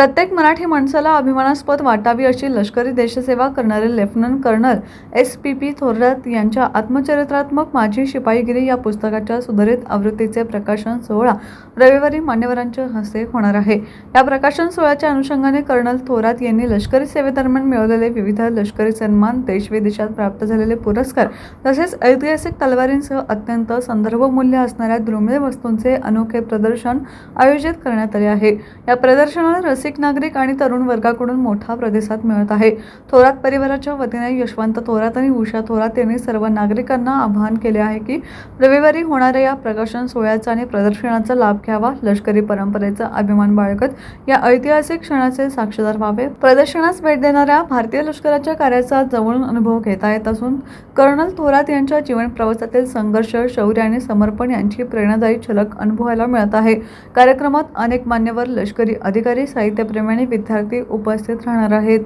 प्रत्येक मराठी माणसाला अभिमानास्पद वाटावी अशी लष्करी देशसेवा करणारे lieutenant colonel S P P Thorat यांच्या आत्मचरित्रात्मक माझी शिपाईगिरी या पुस्तकाच्या सुधारित आवृत्तीचे प्रकाशन सोहळा रविवारी मान्यवरांच्या हस्ते होणार आहे. या प्रकाशन सोहळ्याच्या अनुषंगाने कर्नल थोरात यांनी लष्करी सेवेदरम्यान मिळवलेले विविध लष्करी सन्मान देशविदेशात प्राप्त झालेले पुरस्कार तसेच ऐतिहासिक तलवारींसह अत्यंत संदर्भमूल्य असणाऱ्या दुर्मिळ वस्तूंचे अनोखे प्रदर्शन आयोजित करण्यात आले आहे. या प्रदर्शनाला रसिक नागरिक आणि तरुण वर्गाकडून मोठा प्रतिसाद मिळत आहे. थोरात परिवाराच्या वतीने यशवंत थोरात आणि उषा थोरात यांनी सर्व नागरिकांना आवाहन केले आहे की रविवारी होणाऱ्या या प्रकाशन सोहळ्याचा आणि प्रदर्शनाचा लाभ घ्यावा लष्करी परंपरेचा अभिमान बाळगत या ऐतिहासिक क्षणाचे साक्षीदार व्हावे. प्रदर्शनास भेट देणाऱ्या भारतीय लष्कराच्या कार्याचा जवळून अनुभव घेता येत असून कर्नल थोरात यांच्या जीवन प्रवासातील संघर्ष शौर्य आणि समर्पण यांची प्रेरणादायी झलक अनुभवायला मिळत आहे. कार्यक्रमात अनेक मान्यवर लष्करी अधिकारी साहित्य सांगितल्याप्रमाणे विद्यार्थी उपस्थित राहणार आहेत.